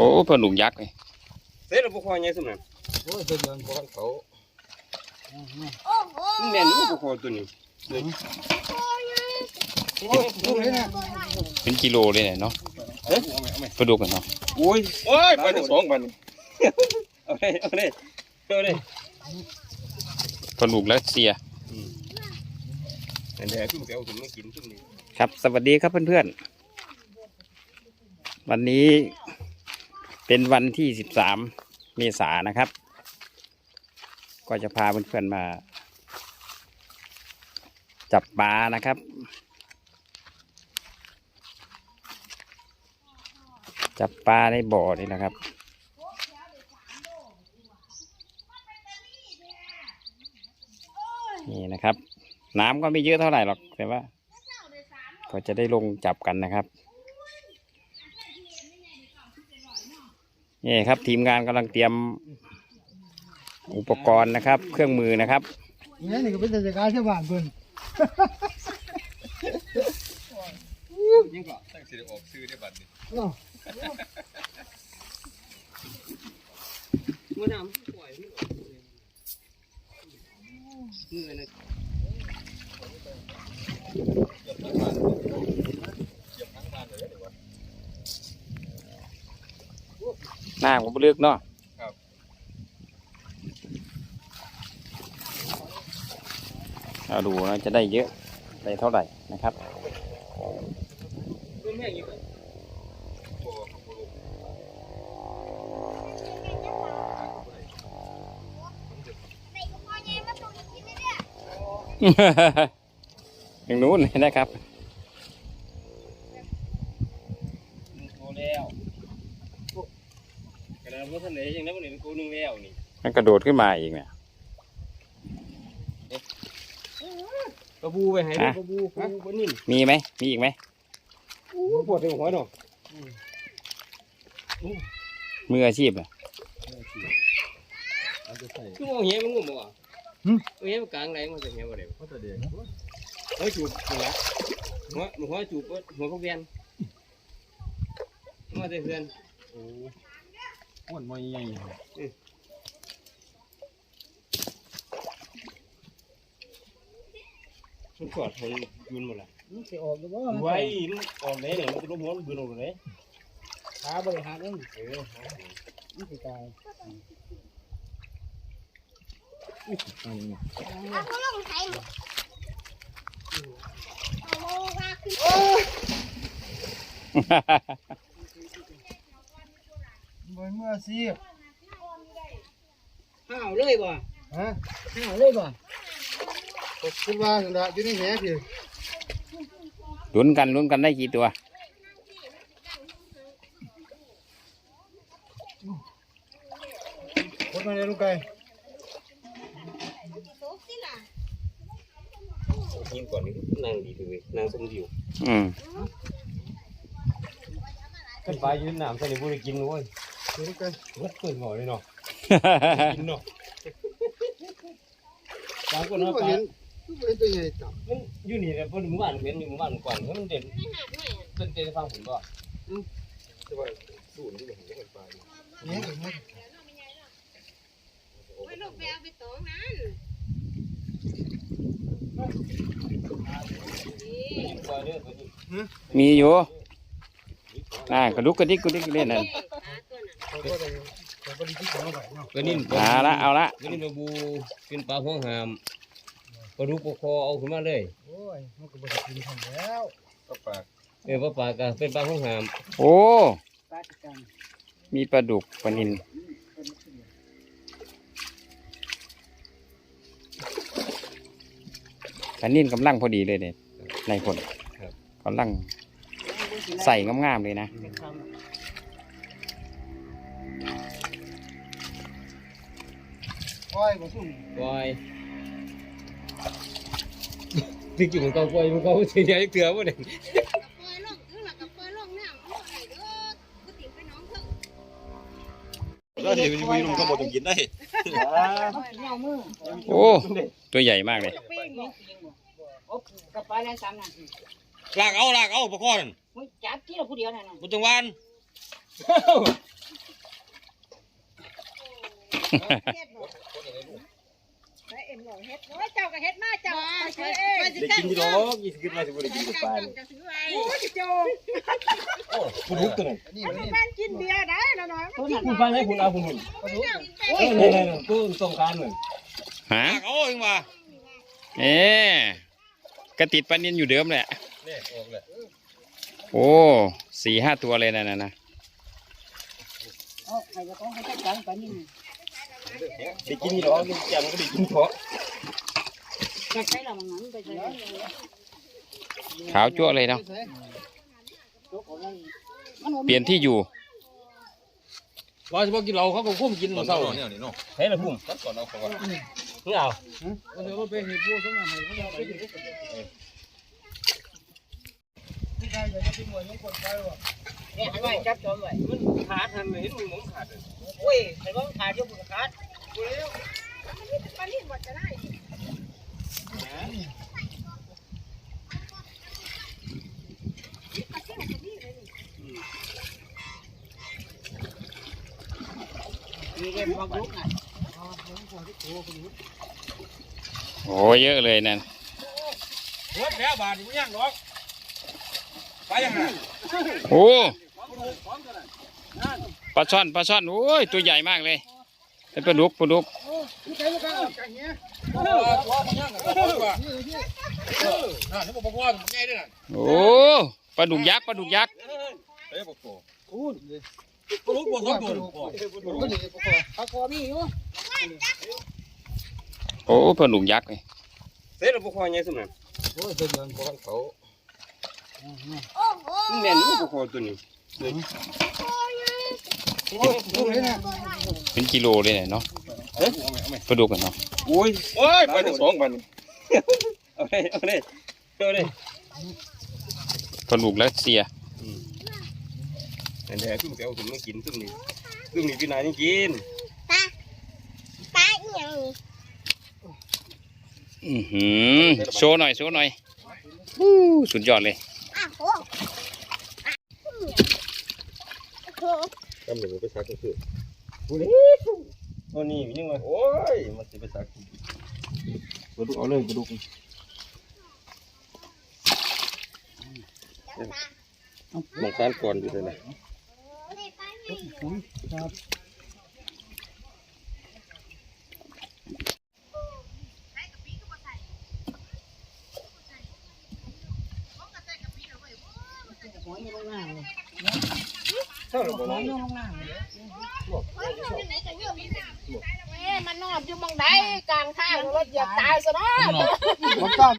อ้ปลาดุกยักษ์เลยเสร็จแล้วพวกคอยไงสมัยโอ้ยเป็นเงินของเขาโอ้โหมันแม่นอยู่พวกคอยตัวนี้โอ้ยดูเลยนะเป็นกิโลเลยเนี่ยเนาะเอ้ยเอาไหมเอาไหมปลาดุกกันเนาะโอ้ยโอ้ยไปถึงสองพันเอาเลยเอาเลยเอาเลยปลาดุกรัสเซียอันเดียวพี่ไปเอาถุงมากินถุงนี้ครับ สวัสดีครับเพื่อนๆ วันนี้ เป็นวันที่สิบสามเมษานนะครับ ก็จะพาเพื่อนๆมา จับปลานะครับ จับปลาในบ่อนี่นะครับนี่นะครับ น้ำก็ไม่เยอะเท่าไหร่หรอกแต่ว่า ก็จะได้ลงจับกันนะครับ นี่ครับ ทีมงานกำลังเตรียมอุปกรณ์นะครับ เครื่องมือนะครับเนี่ยนี่ก็เป็นราชการชาวบ้านเพิ่นยิ่งกว่าตั้งสิได้ออกซื้อได้บัตรนี่เนาะเมื่อน้ำปล่อยมันออกเลยเมื่อนะ ห น้าผมเลือกเนาะเอาดูนะจะได้เยอะได้เท่าไหร่นะครับเมื่อแม่งอยู่ไหนก็พ่อแย่มาตรงนี้กินเลยเนี่ยอย่างนู้นเลยนะครับ โตแล้วก ระดานว่าท่านไหนยังได้วันนี้กูนึงแล้วนี่มันกระโดดขึ้นมาอีกเนี่ย กระบูไปให้กระบูกระบูปนิ่มมีไหมมีอีกไหมปวดหัวหน่อยมืออาชีพอะเอาจะใส่คือว่าเหี้ยมันงงบ่วะเหี้ยมันกลางไหนมันจะเหี้ยบ่ได้เขาจะเด็กหัวจูบหัวหัวหัวจูบหัวพวกเรียนมาแต่เพื่อนโอ้ อ้วนมอยใหญ่มันกอดคนยืนหมดละมันสิออกหรือว่าไว้มันออกเลยเนี่ยมันจะล้มหัวมันบืนออกเลยขาบริหารเองเออมันสิตายเอาเขาลงไทยหมดเอาโมว่าขึ้น บ่เมื่อสิห้าวเลยบ่ฮะห้าวเลยบ่ก็คิดว่าจังได๋อยู่ในแหพี่ลุ้นกันลุ้นกันได้กี่ตัว คนมาเลยลูกไก่โต๊ะสิล่ะยิงก่อนนี่นั่งดีดูนางสมดิวอืม ขึ้นไปยืนน้ำใส่ในบุรีกินเว้ย ลูกไก่วัดเปิดหน่อยเนาะกินเนาะบางคนลูเนาะกปลาเห็นลูกเห็นตัวใหญ่จับมันอยู่นี่เนี่ยเพิ่นหมู่บ้านเห็นหมู่บ้านก่อนมันเด่นไม่หาดหน่อยอะเป็นเต้นฟังผมก็จะว่าสูนที่ผมจะไปเนี่ยเห็นไหมไม่ลูกไปเอาไปตองนั้นปล่อยเด้อตัวนี้มีอยู่อ่ากระดุกกระดิกกระดิกเล่นนั่นเขา ก็ได้เขาก็ได้ที่เขาไปเนาะก็นิ่มเอาละเอาละก็นิ่มบูเป็นปลาห้องหามปลาดูปลาคอเอาขึ้นมาเลยโอ้ยมันก็บ่ได้กินทำแล้วก็ปากเออปลาปลากเป็นปลาห้องหามโอ้มีปลาดุกปลานินปลานินกำลังพอดีเลยเนี่ยในคนกำลังใส่งามๆเลยนะ เป็นคโอ้ยบ่ซุ่มปล่อยที่จริงมันก็ปล่อยมันก็เสียใจเกลือบ่เนี่ยกับปล่อยลงถึงหลักกับปล่อยลงเนี่ยมันบ่ได้เด้อกูติ๋มไปน้องเถอะำก็เดี๋ยวจะวิ่งลงก็บ่ต้องกินได้เงามือโอ้ตัวใหญ่มากเลยปิ้งบ่โอ้กับปลาในสามนั่นลากเอาลากเอาปลาคอนั่นมึงจับที่เราผู้เดียวนั่นน่ะบ่ต้องหวานเฮ็ดบ่ ไปเอ็มหลงเฮ็ดโอ้ยเจ้าก็เฮ็ดมาเจ้าไปซื้อเองได้กินอยู่ดอกยี่สิบกินมาสิบ่ได้กินกับปลาจะซื้อไว้โอ้ยโจโอ้คุณลุกตัวนึงนี่มันนี่เป็นกินเบียร์ได้แล้วน้อยมันกินคุณฟังให้คุณเอาคุณหุ่นโอ้ยโอ้ยนี่ๆๆตัวต้องการหนึ่งฮะโอ้ยมาเอ๊ะกระติดปลานินอยู่เดิมแหละนี่ออกเลยโอ้สี่ห้าตัวเลยนะนะนะเอาใครจะต้องให้จัดการไปนี่ได้กินอยู่ดอกแกมัน ก็ได้กินเถาะจะใช้ละมันนั้นไปใช้ขาวจั่วเลยเนาะเปลี่ยนที่อยู่รอเฉพาะกินเราเขาก็คุ้มกินเราเศร้าเนี่ยนี่เนาะเฮ้ยละคุ้มก่อนเอาก่อนนี่เอาเดี๋ยวไปเห็นพวกสมัยไหนพวกเราไปเห็นที่ใครจะกินหวยยังกดไปวะ เนี่ยให้ไว้จับจอมไว้มันขาดทันเห็นมึงมึงขาดเลยโอ้ยใครว่าขาดยกมือขาดปลาลิ้นบ่จะได้มีเรื่องความรู้ไงโอ้เยอะเลยนั่นรถแล้วบาทมึงย่างดอกไปยังไง โอ้ปลาช่อนปลาช่อนโอ้ยตัวใหญ่มากเลยเป็นปลาดุกปลาดุกโอ้ปลาดุกยักษ์ปลาดุกยักษ์โอ้ปลาดุกยักษ์เลยเสร็จแล้วพวกควายไงสมัยโอ้ยเป็นเงินพวกเขา มันแม่นอยู่พวกควายตัวนี้โอ้ยดูเลยนะเป็นกิโลเลยเนี่ยเนาะเฮ้ยเอาไหมเอาไหมปลาดุกกันเนาะโอ้ยโอ้ยไปถึงสองพันเอาเลยเอาเลยเอาเลยปลาดุกแล้วเสียแต่แท้ซึ่งแต่เอาถึงไม่กินซึ่งนี่ซึ่งนี่พี่นายนี่กินตาอีหยังอือหือโชว์หน่อยโชว์หน่อยอู้สุดยอดเลย อ้ำหนึ่งไปซักก็คือกูนี่โอ้นี่ยังไงโอ้ย มันจะไปซักกระดูกเอาเลยกระดูกมองการก่อนอยู่เลยนะหัวอยู่ลงหน้า เลยเท่าไหร่บ่หัวน้องอยู่ลงหน้าเลยเอ้มันนอนอยู่มองใดกลางทางรถเหยียบตายซะเนาะมันต้อง